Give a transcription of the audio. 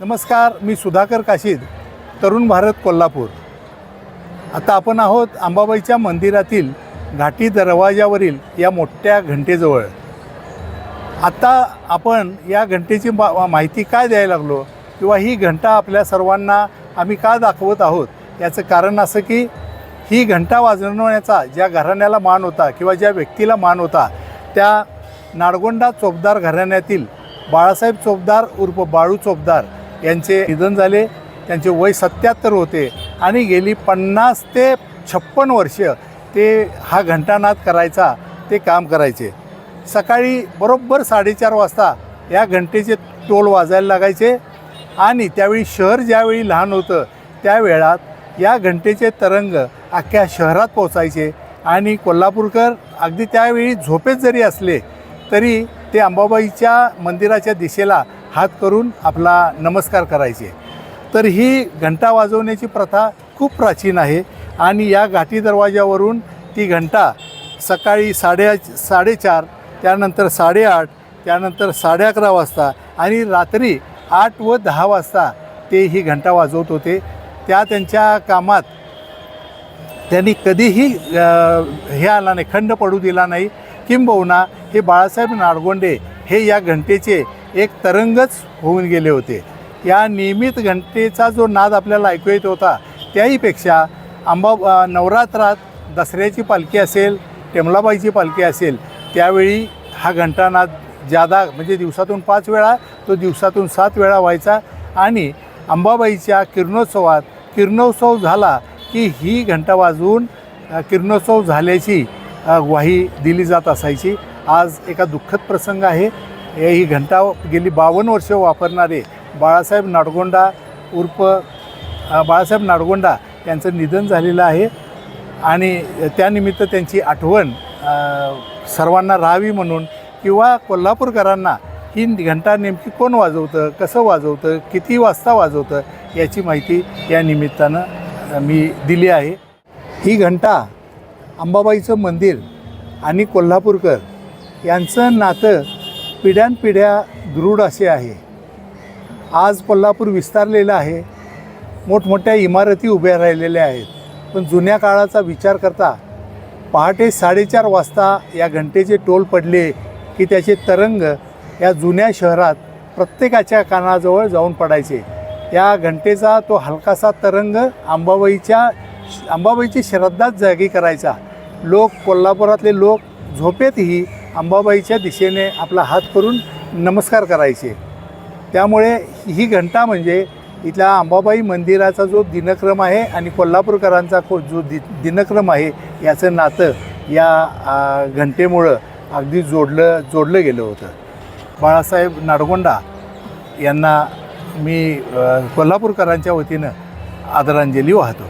नमस्कार मी सुधाकर काशीद तरुण भारत कोल्हापूर. आता आपण आहोत अंबाबाईच्या मंदिरातील घाटी दरवाजावरील या मोठ्या घंटेजवळ. आत्ता आपण या घंटेची मा माहिती काय द्यायला लागलो? किंवा ही घंटा आपल्या सर्वांना आम्ही का दाखवत आहोत? याचं कारण असं की ही घंटा वाजवण्याचा ज्या घराण्याला मान होता किंवा ज्या व्यक्तीला मान होता त्या नाडगोंडा चोपदार घराण्यातील बाळासाहेब चोपदार उर्फ बाळू चोपदार यांचे निधन झाले त्यांचे वय सत्याहत्तर होते आणि गेली पन्नास ते छप्पन वर्ष ते हा घंटानाद करायचा ते काम करायचे. सकाळी बरोबर साडेचार वाजता या घंटेचे टोल वाजायला लागायचे आणि त्यावेळी शहर ज्यावेळी लहान होतं त्या वेळात या घंटेचे तरंग अख्ख्या शहरात पोचायचे आणि कोल्हापूरकर अगदी त्यावेळी झोपेत जरी असले तरी ते अंबाबाईच्या मंदिराच्या दिशेला हात करून आपला नमस्कार करायचे. तर ही घंटा वाजवण्याची प्रथा खूप प्राचीन आहे आणि या घाटी दरवाजावरून ती घंटा सकाळी साडे साडेचार त्यानंतर साडेआठ त्यानंतर साडे अकरा वाजता आणि रात्री आठ व दहा वाजता ते ही घंटा वाजवत होते. त्या त्यांच्या कामात त्यांनी कधीही हे आला नाही खंड पडू दिला नाही. किंबहुना हे बाळासाहेब नाडगोंडे हे या घंटेचे एक तरंगच होऊन गेले होते. या नियमित घंटेचा जो नाद आपल्याला ऐकू येत होता त्याहीपेक्षा आंबा नवरात्रात दसऱ्याची पालखी असेल टेमलाबाईची पालखी असेल त्यावेळी हा घंटानाद जादा म्हणजे दिवसातून पाच वेळा तो दिवसातून सात वेळा व्हायचा आणि अंबाबाईच्या किरणोत्सवात किरणोत्सव झाला की ही घंटा वाजवून किरणोत्सव झाल्याची ग्वाही दिली जात असायची. आज एका दुःखद प्रसंग आहे. ही घंटा गेली बावन्न वर्ष वापरणारे बाळासाहेब नाडगोंडा उर्फ बाळासाहेब नाडगोंडा यांचं निधन झालेलं आहे. आणि त्यानिमित्त त्यांची आठवण सर्वांना राहावी म्हणून किंवा कोल्हापूरकरांना ही घंटा नेमकी कोण वाजवतं कसं वाजवतं किती वाजता वाजवतं याची माहिती या निमित्तानं मी दिली आहे. ही घंटा अंबाबाईचं मंदिर आणि कोल्हापूरकर यांचं नातं पिढ्यानपिढ्या दृढ असे आहे. आज कोल्हापूर विस्तारलेलं आहे. मोठमोठ्या इमारती उभ्या राहिलेल्या आहेत. पण जुन्या काळाचा विचार करता पहाटे साडेचार वाजता या घंटेचे टोल पडले की त्याचे तरंग या जुन्या शहरात प्रत्येकाच्या कानाजवळ जाऊन पडायचे. या घंटेचा तो हलकासा तरंग अंबाबाईच्या अंबाबाईची श्रद्धाच जागी करायचा. लोक कोल्हापुरातले लोक झोपेतही अंबाबाईच्या दिशेने आपला हात करून नमस्कार करायचे. त्यामुळे ही घंटा म्हणजे इथल्या अंबाबाई मंदिराचा जो दिनक्रम आहे आणि कोल्हापूरकरांचा को जो दि दिनक्रम आहे याचं नातं या घंटेमुळं अगदी जोडलं जोडलं गेलं होतं. बाळासाहेब नाडगोंडा यांना मी कोल्हापूरकरांच्या वतीनं आदरांजली वाहतो.